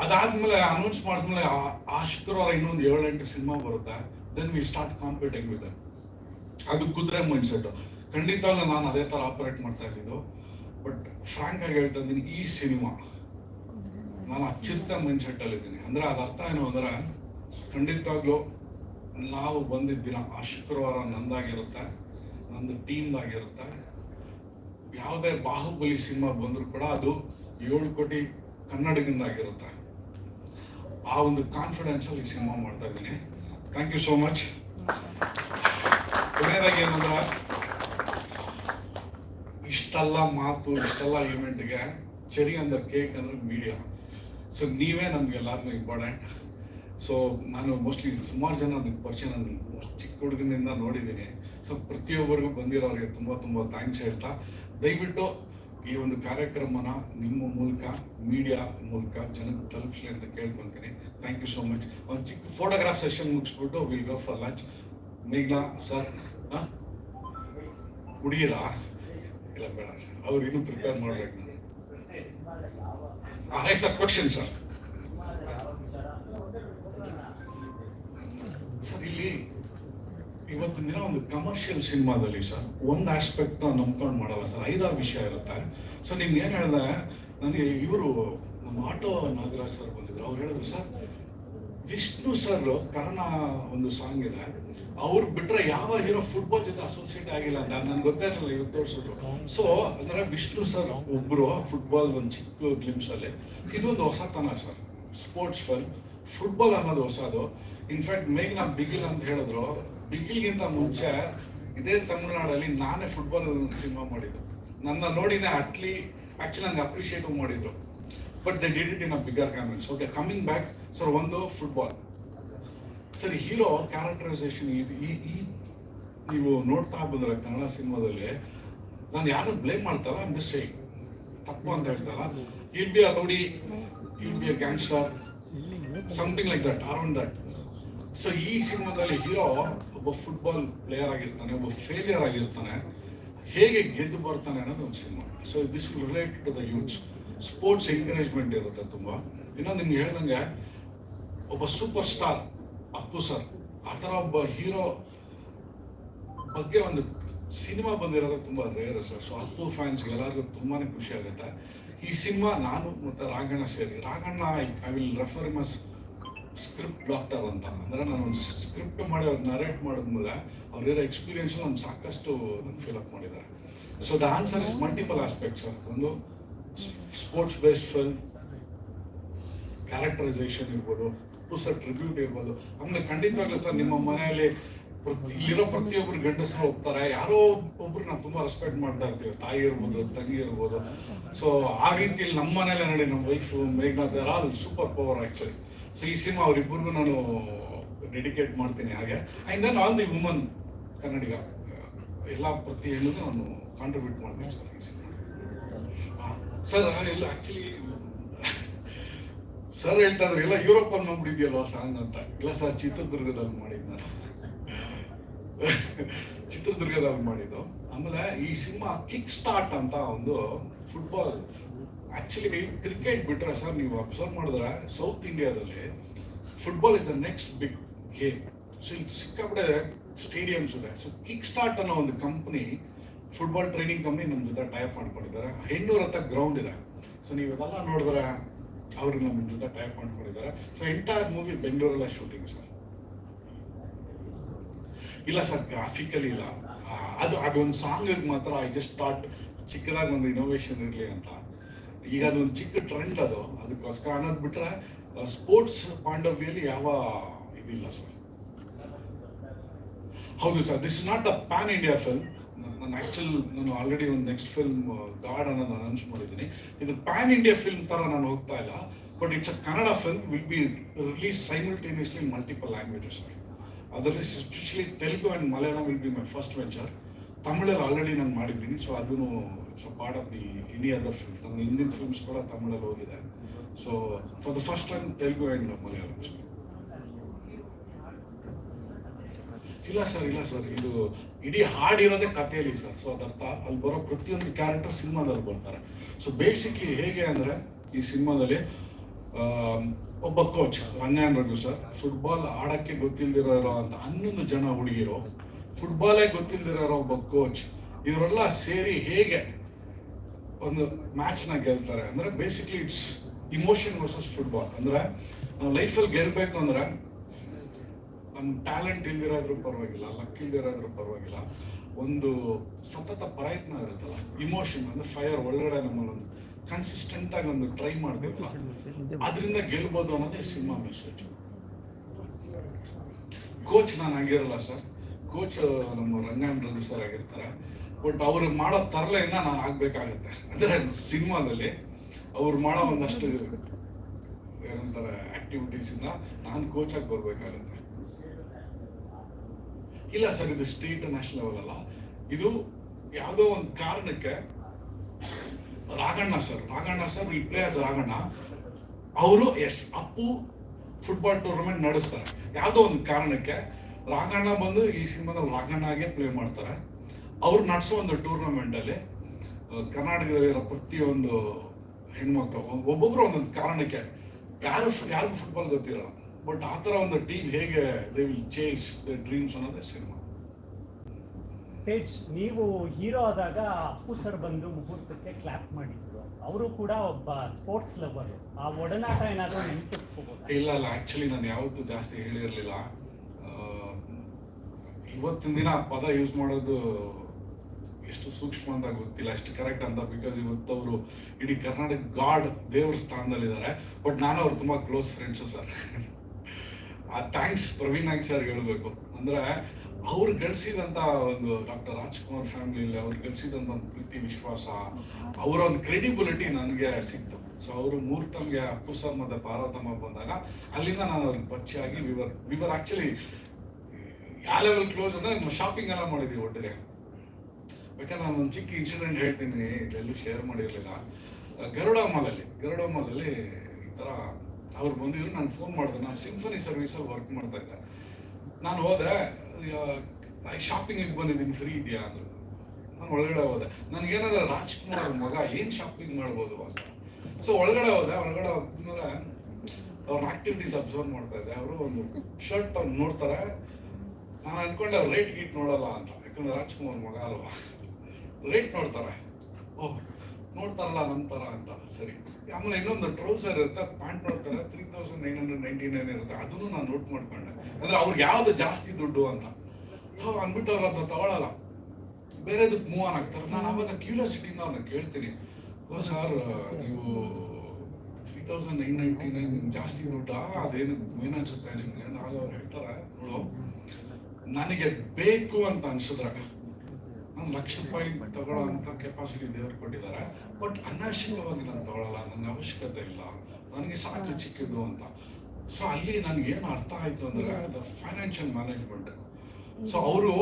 ಅದಾದ್ಮೇಲೆ ಅನೌನ್ಸ್ ಮಾಡಿದ್ಮೇಲೆ ಆ- ಆ ಶುಕ್ರವಾರ ಇನ್ನೊಂದು ಏಳೆಂಟು ಸಿನಿಮಾ ಬರುತ್ತೆ. Then we start competing with ಅದು ಕುದುರೆ ಮೈಂಡ್ ಸೆಟ್ ಖಂಡಿತ ನಾನು ಅದೇ ತರ ಆಪರೇಟ್ ಮಾಡ್ತಾ ಇದ್ದಿದ್ದು. ಬಟ್ ಫ್ರಾಂಕ್ ಆಗಿ ಹೇಳ್ತಾ ಇದ್ದೀನಿ, ಈ ಸಿನಿಮಾ ನಾನು ಅಚ್ಚಿರ್ತ ಮೈಂಡ್ ಸೆಟ್ ಅಲ್ಲಿ ಇದ್ದೀನಿ. ಅಂದ್ರೆ ಅದ ಅರ್ಥ ಏನು ಅಂದ್ರೆ, ಖಂಡಿತವಾಗ್ಲೂ ನಾವು ಬಂದಿದ್ದ ದಿನ, ಆ ಶುಕ್ರವಾರ ನಂದಾಗಿರುತ್ತೆ, ನಂದು ಟೀಮ್ದಾಗಿರುತ್ತೆ ಯಾವುದೇ ಬಾಹುಬಲಿ ಸಿನಿಮಾ ಬಂದರೂ ಕೂಡ ಅದು ಏಳು ಕೋಟಿ ಕನ್ನಡಿಗಿಂದಾಗಿರುತ್ತೆ. ಆ ಒಂದು ಕಾನ್ಫಿಡೆನ್ಸ್ ಅಲ್ಲಿ ಸಿನಿಮಾ ಮಾಡ್ತಾ ಇದ್ದೀನಿ. ಥ್ಯಾಂಕ್ ಯು ಸೋ ಮಚ್ ಕೊನೆಯದಾಗಿ ಏನಂದ್ರೆ, ಇಷ್ಟೆಲ್ಲ ಮಾತು, ಇಷ್ಟೆಲ್ಲ ಇವೆಂಟ್ಗೆ ಚರಿ ಅಂದ್ರೆ ಕೇಕ್ ಅಂದ್ರೆ ಮೀಡಿಯಾ ಸೊ ನೀವೇ ನಮ್ಗೆ ಎಲ್ಲರಿಗೂ ಇಂಪಾರ್ಟೆಂಟ್ ಸೊ ನಾನು ಮೋಸ್ಟ್ಲಿ ಸುಮಾರು ಜನ ನಿಮ್ಮ ಪರಿಚಯ ಚಿಕ್ಕ ಹುಡುಗನಿಂದ ನೋಡಿದ್ದೀನಿ ಸೊ ಪ್ರತಿಯೊಬ್ಬರಿಗೂ ಬಂದಿರೋರಿಗೆ ತುಂಬ ತುಂಬ ಥ್ಯಾಂಕ್ಸ್ ಹೇಳ್ತಾ, ದಯವಿಟ್ಟು ಈ ಒಂದು ಕಾರ್ಯಕ್ರಮನ ನಿಮ್ಮ ಮೂಲಕ ಮೀಡಿಯಾ ಮೂಲಕ ಜನಕ್ಕೆ ತಲುಪಿಸಲಿ ಅಂತ ಕೇಳ್ಕೊಳ್ತೀನಿ ಥ್ಯಾಂಕ್ ಯು ಸೋ ಮಚ್ ಒಂದು ಚಿಕ್ಕ ಫೋಟೋಗ್ರಾಫ್ ಸೆಷನ್ ಮುಗಿಸ್ಬಿಟ್ಟು ವಿಲ್ ಗೋ ಫಾರ್ ಲಂಚ್ ಮೇಘ್ನಾ ಸರ್ ಹುಡುಗಿರಾ? ಇಲ್ಲ, ಬೇಡ ಸರ್. ಅವ್ರು ಇನ್ನೂ ಪ್ರಿಪೇರ್ ಮಾಡ್ಬೇಕು. Hi sir question sir. Sir, ಇಲ್ಲಿ ಇವತ್ತಿನ ದಿನ ಒಂದು ಕಮರ್ಷಿಯಲ್ ಸಿನಿಮಾದಲ್ಲಿ, ಸರ್, ಒಂದು ಆಸ್ಪೆಕ್ಟ್ ನಂಬ್ಕೊಂಡು ಮಾಡಲ್ಲ, ಸರ್. ಐದಾರು ವಿಷಯ ಇರುತ್ತೆ. ಸೊ ನಿಮ್ಗೆ ಏನು ಹೇಳಿದೆ? ನನಗೆ ಇವರು ನಮ್ಮ ಆಟೋ ನಾಗರಾಜ್ ಸರ್ ಬಂದಿದ್ರು. ಅವ್ರು ಹೇಳಿದ್ರು, ಸರ್ ವಿಷ್ಣು ಸರ್ ಕರ್ಣ ಒಂದು ಸಾಂಗ್ ಇದೆ. ಅವ್ರು ಬಿಟ್ರೆ ಯಾವ ಹೀರೋ ಫುಟ್ಬಾಲ್ ಜೊತೆ ಅಸೋಸಿಯೇಟ್ ಆಗಿಲ್ಲ ಅಂತ ನನ್ಗೆ ಗೊತ್ತೇ ಇರಲಿಲ್ಲ, ಇವತ್ತು ತೋರಿಸಿದ್ರು. ಸೊ ಅಂದ್ರೆ ವಿಷ್ಣು ಸರ್ ಒಬ್ರು ಫುಟ್ಬಾಲ್ ಒಂದು ಚಿಕ್ಕ ಗ್ಲಿಮ್ಸ್ ಅಲ್ಲಿ. ಇದೊಂದು ಹೊಸತನ ಸರ್ ಸ್ಪೋರ್ಟ್ಸ್ ಫನ್ ಫುಟ್ಬಾಲ್ ಅನ್ನೋದು ಹೊಸದು. ಇನ್ಫ್ಯಾಕ್ಟ್ ಮೇಘ್ನಾ ಬಿಗಿಲ್ ಅಂತ ಹೇಳಿದ್ರು. ಬಿಗಿಲ್ಗಿಂತ ಮುಂಚೆ ಇದೇ ತಮಿಳುನಾಡಲ್ಲಿ ನಾನೇ ಫುಟ್ಬಾಲ್ ಸಿನಿಮಾ ಮಾಡಿದ್ದು. ನನ್ನ ನೋಡಿನೇ ಅಟ್ಲಿ ಆಕ್ಚುಲಿ ನಂಗೆ ಅಪ್ರಿಷಿಯೇಟ್ ಮಾಡಿದ್ರು. But they did it in a bigger comments okay coming back sir, ಒಂದು ಫುಟ್ಬಾಲ್ ಸರ್, ಹೀರೋ ಕ್ಯಾರೆಕ್ಟರೈಸೇಷನ್ ಇದು ಈ ಈ ನೀವು ನೋಡ್ತಾ ಬಂದ್ರೆ ಕನ್ನಡ ಸಿನಿಮಾದಲ್ಲಿ ನಾನು ಯಾರು ಬ್ಲೇಮ್ ಮಾಡ್ತಾರ ಮಿಸ್ ತಪ್ಪು ಅಂತ ಹೇಳ್ತಾರ? I'll be a rowdy I'll be a gangster something like that around that so ಈ ಸಿನಿಮಾದಲ್ಲಿ ಹೀರೋ ಒಬ್ಬ ಫುಟ್ಬಾಲ್ ಪ್ಲೇಯರ್ ಆಗಿರ್ತಾನೆ, ಒಬ್ಬ ಫೇಲಿಯರ್ ಆಗಿರ್ತಾನೆ, ಹೇಗೆ ಗೆದ್ದು ಬರ್ತಾನೆ ಅನ್ನೋದು ಒಂದು cinema. So this related relate to the youths sports encouragement ಇರುತ್ತೆ ತುಂಬಾ. ಇನ್ನೊಂದು ನಿಮ್ಗೆ ಹೇಳ್ದಂಗೆ ಒಬ್ಬ ಸೂಪರ್ ಸ್ಟಾರ್ ಅಪ್ಪು ಸರ್ ಆ ಥರ ಒಬ್ಬ ಹೀರೋ ಬಗ್ಗೆ ಒಂದು ಸಿನಿಮಾ ಬಂದಿರೋದು ತುಂಬ ರೇರ್ ಸರ್ ಸೊ ಅಪ್ಪು ಫ್ಯಾನ್ಸ್ಗೆ ಎಲ್ಲರಿಗೂ ತುಂಬಾ ಖುಷಿ ಆಗುತ್ತೆ. ಈ ಸಿನಿಮಾ ನಾನು ಮತ್ತು ರಾಘಣ್ಣ ಸೇರಿ, Raghanna I will refer must script doctor ಅಂತ. ಅಂದರೆ ನಾನು ಒಂದು ಸ್ಕ್ರಿಪ್ಟ್ ಮಾಡಿ ಅವ್ರು ನರೇಟ್ ಮಾಡಿದ್ಮೇಲೆ ಅವ್ರಿರೋ ಎಕ್ಸ್ಪೀರಿಯನ್ಸ್ ನಾನು ಸಾಕಷ್ಟು ಫಿಲಪ್ ಮಾಡಿದ್ದಾರೆ. So the answer is multiple aspects sir ಒಂದು ಸ್ಪೋರ್ಟ್ಸ್ ಬೇಸ್ಡ್ ಫಿಲ್ಮ್ ಕ್ಯಾರೆಕ್ಟರೈಸೇಷನ್ ಇರ್ಬೋದು ಪುಸ್ತಕ ಟ್ರಿಬ್ಯೂಟ್ ಇರ್ಬೋದು. ಆಮೇಲೆ ಖಂಡಿತವಾಗ್ಲೂ ಸರ್, ನಿಮ್ಮ ಮನೆಯಲ್ಲಿ ಪ್ರತಿ ಇಲ್ಲಿರೋ ಪ್ರತಿಯೊಬ್ರು ಗಂಡಸರು ಹೋಗ್ತಾರೆ. ಯಾರೋ ಒಬ್ರು ನಾವು ತುಂಬಾ ರೆಸ್ಪೆಕ್ಟ್ ಮಾಡ್ತಾ ಇರ್ತೀವಿ. ತಾಯಿ ಇರ್ಬೋದು, ತಂಗಿ ಇರ್ಬೋದು. ಸೊ ಆ ರೀತಿಯಲ್ಲಿ ನಮ್ಮ ಮನೇಲೆ ನೋಡಿ ನಮ್ಮ wife Meghanath all super power actually so ಈ ಸಿನಿಮಾ ಅವ್ರಿಬ್ಬರಿಗೂ ನಾನು ಡೆಡಿಕೇಟ್ ಮಾಡ್ತೀನಿ ಹಾಗೆ. And then all the woman Kannadiga, ಎಲ್ಲ ಪ್ರತಿ ಹೆಣ್ಣಿಗೂ ನಾನು ಕಾಂಟ್ರಿಬ್ಯೂಟ್ ಮಾಡ್ತೀನಿ ಸರ್ ಈ ಸಿನಿಮಾ ಸರ್ ಎಲ್ಲ ಆಕ್ಚುಲಿ ಸರ್ ಹೇಳ್ತಾ ಇದ್ರೆ ಎಲ್ಲ ಯುರೋಪ್ ಅಲ್ಲಿ ಮಾಡ್ಬಿಟ್ಟಿದ್ಯಲ್ವ ಸಾಂಗ್ ಅಂತ? ಇಲ್ಲ ಸರ್, ಚಿತ್ರದುರ್ಗದಲ್ಲಿ ಮಾಡಿದ್ ನಾನು. ಚಿತ್ರದುರ್ಗದಲ್ಲಿ ಮಾಡಿದ್ದು. ಆಮೇಲೆ ಈ ಸಿನಿಮಾ ಕಿಕ್ ಸ್ಟಾರ್ಟ್ ಅಂತ ಒಂದು ಫುಟ್ಬಾಲ್ ಆಕ್ಚುಲಿ ಕ್ರಿಕೆಟ್ ಬಿಟ್ರೆ ಸರ್ ನೀವು ಅಬ್ಸರ್ವ್ ಮಾಡಿದ್ರೆ ಸೌತ್ ಇಂಡಿಯಾದಲ್ಲಿ football is the next big game so ಇಲ್ಲಿ ಸಿಕ್ಕಾಪಟ್ಟೆ ಸ್ಟೇಡಿಯಮ್ಸ್ ಇದೆ. ಸೊ ಕಿಕ್ ಸ್ಟಾರ್ಟ್ ಅನ್ನೋ ಒಂದು ಕಂಪ್ನಿ ಫುಟ್ಬಾಲ್ ಟ್ರೈನಿಂಗ್ ಕಂಪ್ನಿ ನಮ್ಮ ಜೊತೆ ಟೈಪ್ ಮಾಡ್ಕೊಂಡಿದ್ದಾರೆ. ಹೆಣ್ಣೂರ ಹತ್ರ ಗ್ರೌಂಡ್ ಇದೆ. ಸೊ ನೀವು ಇದೆಲ್ಲ ನೋಡಿದ್ರೆ ಅವರು ನಮ್ಮ ಜೊತೆ ಟೈಪ್ ಮಾಡ್ಕೊಂಡಿದ್ದಾರೆ. ಸೊ ಎಂಟೈರ್ ಮೂವಿ ಬೆಂಗಳೂರಲ್ಲ ಶೂಟಿಂಗ್ ಸರ್. ಇಲ್ಲ ಸರ್ ಗ್ರಾಫಿಕಲಿ ಇಲ್ಲ. ಅದು, ಅದೊಂದು ಸಾಂಗ್ ಮಾತ್ರ ಐ ಜಸ್ಟ್ ಸ್ಟಾರ್ಟ್ ಚಿಕ್ಕದಾಗಿ ಒಂದು ಇನೋವೇಷನ್ ಇರಲಿ ಅಂತ. ಈಗ ಅದೊಂದು ಚಿಕ್ಕ ಟ್ರೆಂಡ್ ಅದು. ಅದಕ್ಕೋಸ್ಕರ ಅನ್ನೋದು ಬಿಟ್ರೆ ಸ್ಪೋರ್ಟ್ಸ್ ಪಾಯಿಂಟ್ ಆಫ್ ವ್ಯೂಲಿ ಯಾವ ಇದಿಲ್ಲ ಸರ್. ಹೌದು sir this not a pan India film ನಾನು ಆಕ್ಚುಲ್ ನಾನು ಆಲ್ರೆಡಿ ಒಂದು ನೆಕ್ಸ್ಟ್ ಫಿಲ್ಮ್ ಗಾಡ್ ಅನ್ನೋದು ಅನೌನ್ಸ್ ಮಾಡಿದ್ದೀನಿ. ಇದು ಪ್ಯಾನ್ ಇಂಡಿಯಾ ಫಿಲ್ಮ್ ಥರ ನಾನು ಹೋಗ್ತಾ ಇಲ್ಲ. But it's a Kannada film will be release simultaneously multiple languages ಅದರಲ್ಲಿ especially Telugu and Malayalam will be my first venture ತಮಿಳಲ್ಲಿ already ನಾನು ಮಾಡಿದ್ದೀನಿ ಸೊ ಅದನ್ನು it's a part of the any other films ನನ್ನ ಹಿಂದಿನ ಫಿಲ್ಮ್ಸ್ ಕೂಡ ತಮಿಳಲ್ಲಿ ಹೋಗಿದೆ. So for the first time Telugu and Malayalam ಇಲ್ಲ sir ಇಲ್ಲ ಸರ್ ಇದು ಇಡೀ ಹಾಡಿರೋದೇ ಕಥೆಯಲ್ಲಿ ಸರ್. ಸೊ ಅದರ್ಥ, ಅಲ್ಲಿ ಬರೋ ಪ್ರತಿಯೊಂದು ಕ್ಯಾರೆಕ್ಟರ್ ಸಿನಿಮಾದಲ್ಲಿ ಬರ್ತಾರೆ. ಸೊ ಬೇಸಿಕ್ಲಿ ಹೇಗೆ ಅಂದ್ರೆ, ಈ ಸಿನಿಮಾದಲ್ಲಿ ಒಬ್ಬ coach Rangayana Raghu sir football ಆಡಕ್ಕೆ ಗೊತ್ತಿಲ್ದಿರೋ ಅಂತ ಹನ್ನೊಂದು ಜನ ಹುಡುಗಿರು ಫುಟ್ಬಾಲೇ ಗೊತ್ತಿಲ್ಲದಿರೋ ಒಬ್ಬ ಕೋಚ್ ಇವರೆಲ್ಲ ಸೇರಿ ಹೇಗೆ ಒಂದು ಮ್ಯಾಚ್ನ ಗೆಲ್ತಾರೆ ಅಂದ್ರೆ basically it's emotion versus football ಅಂದ್ರೆ ನಾವು ಲೈಫಲ್ಲಿ ಗೆಲ್ಲಬೇಕು ಅಂದ್ರೆ ನಮ್ ಟ್ಯಾಲೆಂಟ್ ಇಲ್ದಿರೋದ್ರೂ ಪರವಾಗಿಲ್ಲ ಲಕ್ ಇಲ್ದಿರೋದ್ರೂ ಪರವಾಗಿಲ್ಲ. ಒಂದು ಸತತ ಪ್ರಯತ್ನ ಇರುತ್ತಲ್ಲ ಇಮೋಷನ್ ಅಂದ್ರೆ ಫೈರ್ ಒಳಗಡೆ ನಮ್ಮಲ್ಲಿ ಒಂದು ಕನ್ಸಿಸ್ಟೆಂಟ್ ಆಗಿ ಒಂದು ಟ್ರೈ ಮಾಡ್ತೀವಲ್ಲ, ಅದರಿಂದ ಗೆಲ್ಬೋದು ಅನ್ನೋದೇ ಸಿನಿಮಾ ಮೆಸೇಜ್ ಕೋಚ್ ನಾನು ಆಗಿರಲ್ಲ ಸರ್. ಕೋಚ್ ನಮ್ಮ ರವಿ ಸರ್ ಆಗಿರ್ತಾರೆ. ಬಟ್ ಅವ್ರು ಮಾಡೋ ತರಲೆಯಿಂದ ನಾನು ಆಗ್ಬೇಕಾಗತ್ತೆ. ಅಂದ್ರೆ ಸಿನಿಮಾದಲ್ಲಿ ಅವ್ರು ಮಾಡೋ ಒಂದಷ್ಟು ಏನಂತಾರೆ ಆಕ್ಟಿವಿಟೀಸ್ ಇಂದ ನಾನು ಕೋಚ್ ಆಗಿ ಬರ್ಬೇಕಾಗತ್ತೆ. ಇಲ್ಲ ಸರ್ ಇದು ಸ್ಟೇಟ್ ನ್ಯಾಷನಲ್ ಲೆವೆಲ್ ಅಲ್ಲ. ಇದು ಯಾವುದೋ ಒಂದು ಕಾರಣಕ್ಕೆ ರಾಗಣ್ಣ ಸರ್ ರಾಗಣ್ಣ ಸರ್ ಈ ಪ್ಲೇಯರ್ಸ್ ರಾಗಣ್ಣ. ಅವರು ಎಸ್ ಅಪ್ಪು ಫುಟ್ಬಾಲ್ ಟೂರ್ನಮೆಂಟ್ ನಡೆಸ್ತಾರೆ. ಯಾವುದೋ ಒಂದು ಕಾರಣಕ್ಕೆ ರಾಗಣ್ಣ ಬಂದು ಈ ಸಿನಿಮಾದಲ್ಲಿ ರಾಘಣ್ಣಗೆ ಪ್ಲೇ ಮಾಡ್ತಾರೆ. ಅವ್ರು ನಡೆಸೋ ಒಂದು ಟೂರ್ನಮೆಂಟ್ ಅಲ್ಲಿ ಆ, ಕರ್ನಾಟಕದಲ್ಲಿರೋ ಪ್ರತಿಯೊಂದು ಹೆಣ್ಮಕ್ಳು ಒಬ್ಬೊಬ್ರು ಒಂದೊಂದು ಕಾರಣಕ್ಕೆ ಯಾರು ಯಾರಿಗೂ ಫುಟ್ಬಾಲ್ ಗೊತ್ತಿರಲ್ಲ. ಬಟ್ ಆ ಥರ ಒಂದು ಟೀಮ್ ಹೇಗೆ they will chase the dreams ಅನ್ನೋದೇ ಸಿನಿಮಾ. ಪೇಟ್ಸ್ ನೀವು ಹೀರೋ ಆದಾಗ ಅಪ್ಪು ಸರ್ ಬಂದು ಮುಹೂರ್ತಕ್ಕೆ ಕ್ಲಾಪ್ ಮಾಡಿದ್ರು. ಅವರು ಕೂಡ ಒಬ್ಬ ಸ್ಪೋರ್ಟ್ಸ್ ಲವರ್ ಆ ಒಡನಾಟ ಏನಾದರೂ ನೆನಪಿಸ್ಕೋಬೋದು? ಇಲ್ಲ ಇಲ್ಲ. ಆ್ಯಕ್ಚುಲಿ ನಾನು ಯಾವತ್ತೂ ಜಾಸ್ತಿ ಹೇಳಿರಲಿಲ್ಲ. ಇವತ್ತಿನ ದಿನ ಆ ಪದ ಯೂಸ್ ಮಾಡೋದು ಎಷ್ಟು ಸೂಕ್ಷ್ಮ ಅಂತ ಗೊತ್ತಿಲ್ಲ. ಅಷ್ಟು ಕರೆಕ್ಟ್ ಅಂತ ಬಿಕಾಸ್ ಇವತ್ತು ಅವರು ಇಡೀ ಕರ್ನಾಟಕ ಗಾಡ್ ದೇವ್ರ ಸ್ಥಾನದಲ್ಲಿದ್ದಾರೆ ಬಟ್ ನಾನು ಅವ್ರು ತುಂಬ ಕ್ಲೋಸ್ ಫ್ರೆಂಡ್ಸು ಸರ್. ಆ ಥ್ಯಾಂಕ್ಸ್ ಪ್ರವೀಣ್ ನಾಯ್ಕ್ ಸರ್ ಹೇಳಬೇಕು. ಅಂದ್ರೆ ಅವ್ರು ಗಳಿಸಿದಂಥ ಒಂದು ಡಾಕ್ಟರ್ ರಾಜ್ಕುಮಾರ್ ಫ್ಯಾಮಿಲಿಯಲ್ಲಿ ಅವ್ರು ಗಳಿಸಿದಂಥ ಒಂದು ಪ್ರೀತಿ, ವಿಶ್ವಾಸ, ಅವರ ಒಂದು ಕ್ರೆಡಿಬಿಲಿಟಿ ನನಗೆ ಸಿಕ್ತು. ಸೊ ಅವರು ಮೂರ್ತಮ್ಗೆ ಅಪ್ಪು ಸರ್ ಮತ್ತೆ ಪಾರ್ವತಮ್ಮ ಬಂದಾಗ ಅಲ್ಲಿಂದ ನಾನು ಅವ್ರಿಗೆ ಪರಿಚಯ ಆಗಿ ವಿವರ್ ವಿವರ್ ಆಕ್ಚುಲಿ ಯಾವ ಲೆವೆಲ್ ಕ್ಲೋಸ್ ಅಂದ್ರೆ ನಾವು ಶಾಪಿಂಗ್ ಎಲ್ಲ ಮಾಡಿದ್ವಿ ಒಟ್ಟಿಗೆ. ಬೇಕಾದ್ರೆ ನಾನು ಒಂದು ಚಿಕ್ಕ ಇನ್ಸಿಡೆಂಟ್ ಹೇಳ್ತೀನಿ, ಇಲ್ಲೆಲ್ಲೂ ಶೇರ್ ಮಾಡಿರಲಿಲ್ಲ. ಗರುಡ ಮಾಲಲ್ಲಿ ಗರುಡ ಮಾಲಲ್ಲಿ ಈ ಥರ ಅವ್ರು ಬಂದಿದ್ರು ನಾನು ಫೋನ್ ಮಾಡಿದೆ ನಾನು ಸಿಂಫನಿ ಸರ್ವಿಸಲ್ಲಿ ವರ್ಕ್ ಮಾಡ್ತಾ ಇದ್ದೆ. ನಾನು ಹೋದೆ ಶಾಪಿಂಗಿಗೆ ಬಂದಿದ್ದೀನಿ ಫ್ರೀ ಇದೆಯಾ ಅಂದ್ರು. ನಾನು ಒಳಗಡೆ ಹೋದೆ. ನನಗೇನಾದ್ರೆ ರಾಜ್ಕುಮಾರ್ ಮಗ ಏನು ಶಾಪಿಂಗ್ ಮಾಡ್ಬೋದು ಅಂತ. ಸೊ ಒಳಗಡೆ ಹೋದೆ, ಒಳಗಡೆ ಹೋದ್ಮೇಲೆ ಅವ್ರ ಆಕ್ಟಿವಿಟೀಸ್ ಅಬ್ಸರ್ವ್ ಮಾಡ್ತಾ ಇದ್ದೆ. ಅವರು ಒಂದು ಶರ್ಟ್ ಅವ್ರು ನೋಡ್ತಾರೆ. ನಾನು ಅನ್ಕೊಂಡೆ ರೇಟ್ ಗೀಟ್ ನೋಡಲ್ಲ ಅಂತ. ಯಾಕಂದ್ರೆ ರಾಜ್ಕುಮಾರ್ ಮಗ ಅಲ್ವಾ? ರೇಟ್ ನೋಡ್ತಾರೆ. ಓಹ್ ನೋಡ್ತಾರಲ್ಲ ನಮ್ಮ ಥರ ಅಂತ, ಸರಿ. ಆಮೇಲೆ ಇನ್ನೊಂದು ಟ್ರೌಸರ್ ಇರುತ್ತೆ ಪ್ಯಾಂಟ್ ನೋಡ್ತಾರೆ three thousand nine hundred ninety nine ಇರುತ್ತೆ. ಅದನ್ನು ನಾನು ನೋಟ್ ಮಾಡ್ಕೊಂಡೆ. ಅಂದ್ರೆ ಅವ್ರಿಗೆ ಯಾವ್ದು ಜಾಸ್ತಿ ದುಡ್ಡು ಅಂತ. ಹೋ ಅಂದ್ಬಿಟ್ಟು ಅವ್ರ ಅದನ್ನ ತಗೊಳಲ್ಲ. ಬೇರೆದಕ್ಕೆ ಮೂವ್ ಆನ್ ಆಗ್ತಾರೆ. ನಾನು ಅವಾಗ ಕ್ಯೂರಿಯಾಸಿಟಿಯಿಂದ ಅವ್ರನ್ನ ಕೇಳ್ತೀನಿ. ಓ ಸರ್, ನೀವು three thousand nine ninety nine ಜಾಸ್ತಿ ದುಡ್ಡಾ? ಅದೇನು ಏನು ಅನ್ಸುತ್ತೆ ನಿಮ್ಗೆ ಅಂತ ಆಗ ಅವ್ರು ಹೇಳ್ತಾರೆ, ನೋಡು, ನನಗೆ ಬೇಕು ಅಂತ ಅನ್ಸಿದ್ರೆ ಲಕ್ಷ ರೂಪಾಯಿ ತಗೊಳ್ಳೋ ಅಂತ ಕೆಪಾಸಿಟಿ ದೇವರು ಕೊಟ್ಟಿದ್ದಾರೆ. ಬಟ್ ಅನಾವಶ್ಯಕವಾಗಿ ನಾನು ತಗೊಳ್ಳಲ್ಲ ನನ್ನ ಅವಶ್ಯಕತೆ ಇಲ್ಲ. ನನಗೆ ಸಾಕು ಚಿಕ್ಕದು ಅಂತ. ಸೊ ಅಲ್ಲಿ ನನಗೆ ಏನು ಅರ್ಥ ಆಯ್ತು ಅಂದ್ರೆ ದ ಫೈನಾನ್ಷಿಯಲ್ ಮ್ಯಾನೇಜ್ಮೆಂಟ್ ಸೊ ಅವರು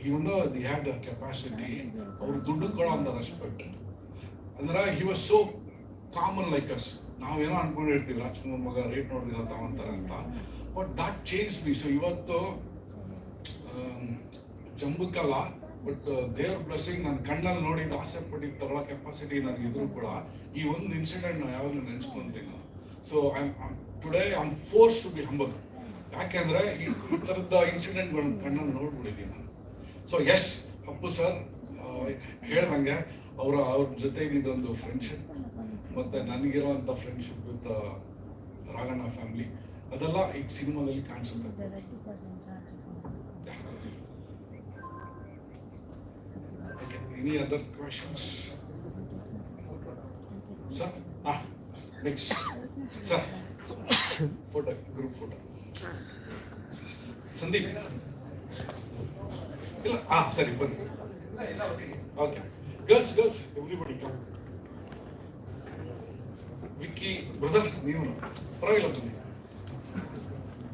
ಈ ಒಂದು ದಿ ಹ್ಯಾಡ್ ಕೆಪಾಸಿಟಿ ಅವ್ರು ದುಡ್ಡು ಕೊಡೋ ಅಂತ ರೆಸ್ಪೆಕ್ಟ್ ಅಂದ್ರೆ he was so common like us ನಾವೇನೋ ಅನ್ಕೊಂಡಿರ್ತೀವಿ ರಾಜ್ಕುಮಾರ್ ಮಗ ರೇಟ್ ನೋಡಿದಿಲ್ಲ ತಗೊಂತಾರೆ ಅಂತ. But that change me so ಇವತ್ತು ಆಮ್, ಜಂಬಕ್ಕಲ್ಲ ಬಟ್ ದೇವ್ರ ಬ್ಲೆಸ್ಸಿಂಗ್ ನಾನು ಕಣ್ಣಲ್ಲಿ ನೋಡಿ ಆಸೆ ಪಟ್ಟಿದ್ದು ತಗೊಳ್ಳೋ ಕೆಪಾಸಿಟಿ ನನಗೆ ಇದ್ರು ಕೂಡ ಈ ಒಂದು ಇನ್ಸಿಡೆಂಟ್ ನಾನು ಯಾವಾಗಲೂ ನೆನೆಸ್ಕೊಂತೀನಿ so I today I am force to be humble ಯಾಕೆಂದ್ರೆ ಈ ಥರದ ಇನ್ಸಿಡೆಂಟ್ಗಳನ್ನ ಕಣ್ಣಲ್ಲಿ ನೋಡ್ಬಿಟ್ಟಿದ್ದೀನಿ ನಾನು. ಸೊ ಎಸ್ ಅಪ್ಪು ಸರ್ ಹೇಳ್ದಂಗೆ ಅವರ, ಅವ್ರ ಜೊತೆ ಇದ್ದಿದ್ದೊಂದು ಫ್ರೆಂಡ್ಶಿಪ್ ಮತ್ತೆ ನನಗಿರುವಂಥ ಫ್ರೆಂಡ್ಶಿಪ್ ವಿತ್ ರಾಘಣ್ಣ ಫ್ಯಾಮಿಲಿ ಅದೆಲ್ಲ ಈಗ ಸಿನಿಮಾದಲ್ಲಿ ಕಾಣಿಸುತ್ತೆ. Okay, any other questions? Sir, ah, next. Sir, photo, group photo. Sandeep ಇಲ್ಲ ಹಾ ಸರಿ ಬನ್ನಿ okay girls girls everybody come Vicky brother ನೀವು ಪರವಾಗಿಲ್ಲ ಬನ್ನಿ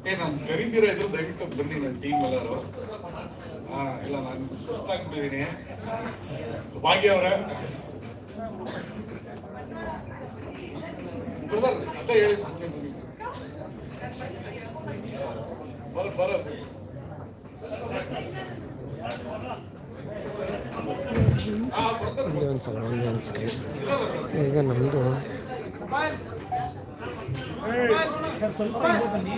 ಏ ನಾನು ಕರೀದಿರ ಇದ್ರು ದಯವಿಟ್ಟು ಬನ್ನಿ ನನ್ನ ಟೀಮ್ ಎಲ್ಲರೂ ಹಾ ಇಲ್ಲ ನಾನು ಸುಸ್ತಾಗ್ಬಿಟ್ಟಿದ್ದೀನಿ ಭಾಗ್ಯ ಅವರ ಬ್ರದರ್ ಅದೇ ಹೇಳಿ ಬನ್ನಿ, ಬನ್ನಿ. ಬರ ಬರ ಹಾ ಬರ್ತಾರೆ ಒಂದೇ ಒಂದು ಸಲ ಒಂದೇ ಒಂದು ಸೆಕೆಂಡ್ ಈಗ ನಮ್ಮದು ಸರ್ ಸ್ವಲ್ಪ ಹಿಂದೆ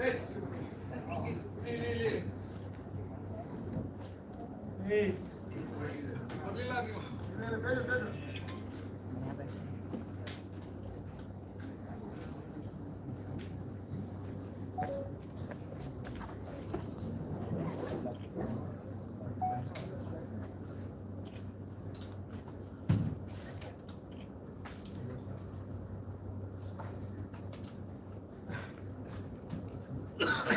Evet. Fuck.